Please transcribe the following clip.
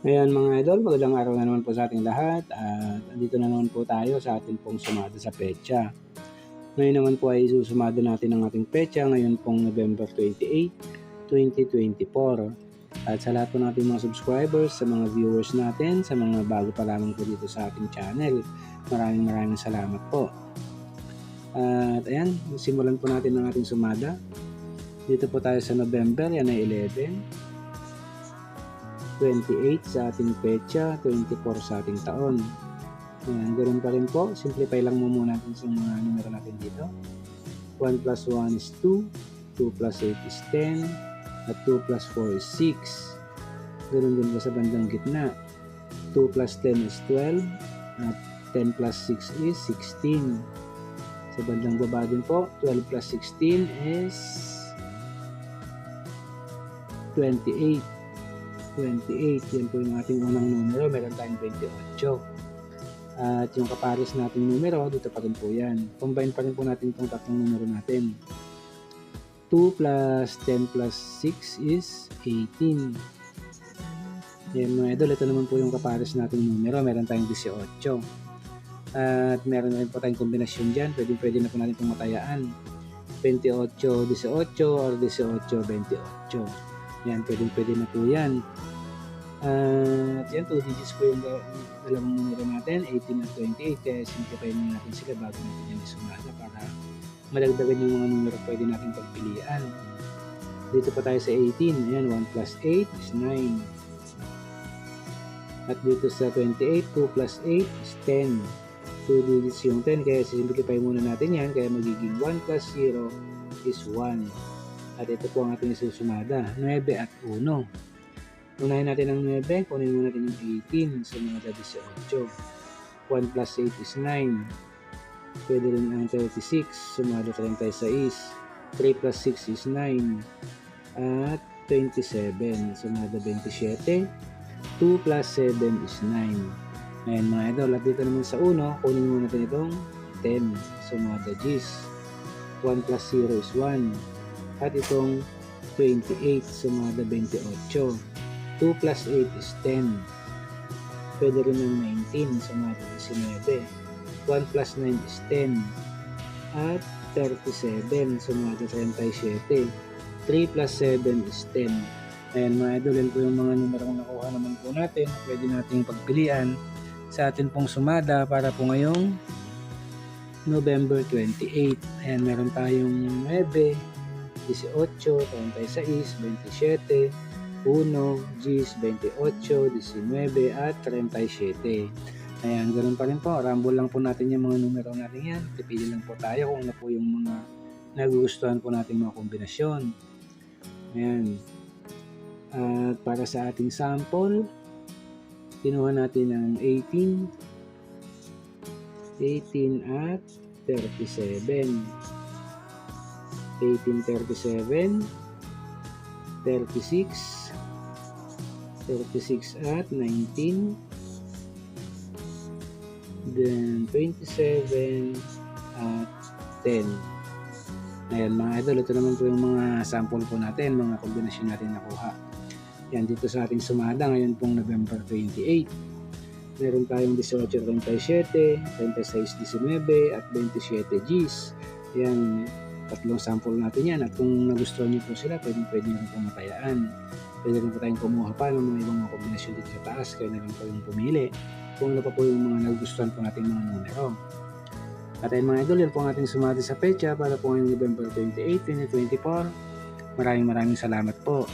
Ayan mga idol, magandang araw na naman po sa ating lahat at andito na naman po tayo sa ating pong sumada sa pecha. Ngayon naman po ay susumada natin ang ating pecha ngayon pong November 28, 2024. At sa lahat po nating mga subscribers, sa mga viewers natin, sa mga bago pa lamang po dito sa ating channel, maraming maraming salamat po. At ayan, simulan po natin ang ating sumada. Dito po tayo sa November, yan ay 11. 28 sa ating pecha, 24 sa ating taon. Ayan, ganoon pa rin po. Simplify lang mo muna natin sa mga numero natin dito. 1 plus 1 is 2, 2 plus 8 is 10, at 2 plus 4 is 6. Ganoon din po sa bandang gitna. 2 plus 10 is 12, at 10 plus 6 is 16. Sa bandang baba din po, 12 plus 16 is 28. 28. Yan po yung ating unang numero. Meron tayong 28. At yung kapares nating numero, dito pa rin po yan. Combine pa rin po natin itong tatlong numero natin. 2 plus 10 plus 6 is 18. Yan mga idol, ito naman po yung kapares nating numero. Meron tayong 18. At meron na rin po tayong kombinasyon dyan. Pwede, pwede na po natin itong matayaan. 28, 18 or 18, 28. Yan, pwede pwede na po yan. At yan, 2 digits po yung da- dalawang numero natin, 18 at 28. Kaya simplify na natin sila bago natin yan isumada para madagdagan yung mga numero pwede natin pagpilian. Dito pa tayo sa 18. Ayan, 1 plus 8 is 9. At dito sa 28, 2 plus 8 is 10. 2 digits yung 10, kaya simplify muna natin yan. Kaya magiging 1 plus 0 is 1. At ito po ang ating isusumada, 9 at 1. Unahin natin ang 9, kunin muna natin yung 18 sa mga 18. 1 plus 8 is 9. Pwede rin ang 36, sumada 36. 3 plus 6 is 9. At 27, sumada 27. 2 plus 7 is 9. Ayan mga idol, at dito naman sa 1, kunin muna natin itong 10, sumada G's. 1 plus 0 is 1 at itong 28 sumada 28. 2 plus 8 is 10. Pwede rin ng 19 sumada 19. 1 plus 9 is 10. At 37 sumada 37. 3 plus 7 is 10. Ayan mga idol, yan po yung mga numerong nakuha naman po natin. Pwede nating pagpilian sa atin pong sumada para po ngayong November 28. Ayan, meron tayong 9, 18, 36, 27, 1, Gs, 28, 19, at 37. Ayan, ganun pa rin po. Rumble lang po natin yung mga numero natin yan. Pipili lang po tayo kung ano po yung mga nagugustuhan po natin mga kombinasyon. Ayan. At para sa ating sample, kinuha natin ng 18, 18 at 37. 1837, 36, 36 at 19, then 27 at 10. Ayan mga idol, ito naman po yung mga sample po natin, mga kombinasyon natin nakuha. Yan dito sa ating sumada ngayon pong November 28. Meron tayong 1837, 3619 at 27 Gs. Yan, tatlong sample natin yan. At kung nagustuhan niyo po sila pwede pwede nyo rin po matayaan pwede rin po tayong kumuha pa ng mga ibang mga kombinasyon dito sa taas. Kaya na rin po yung pumili. Kung ano pa po yung mga nagustuhan po nating mga numero. At ayun mga idol yan po ang ating sumati sa pecha para po ngayong November 28, 2024 maraming maraming salamat po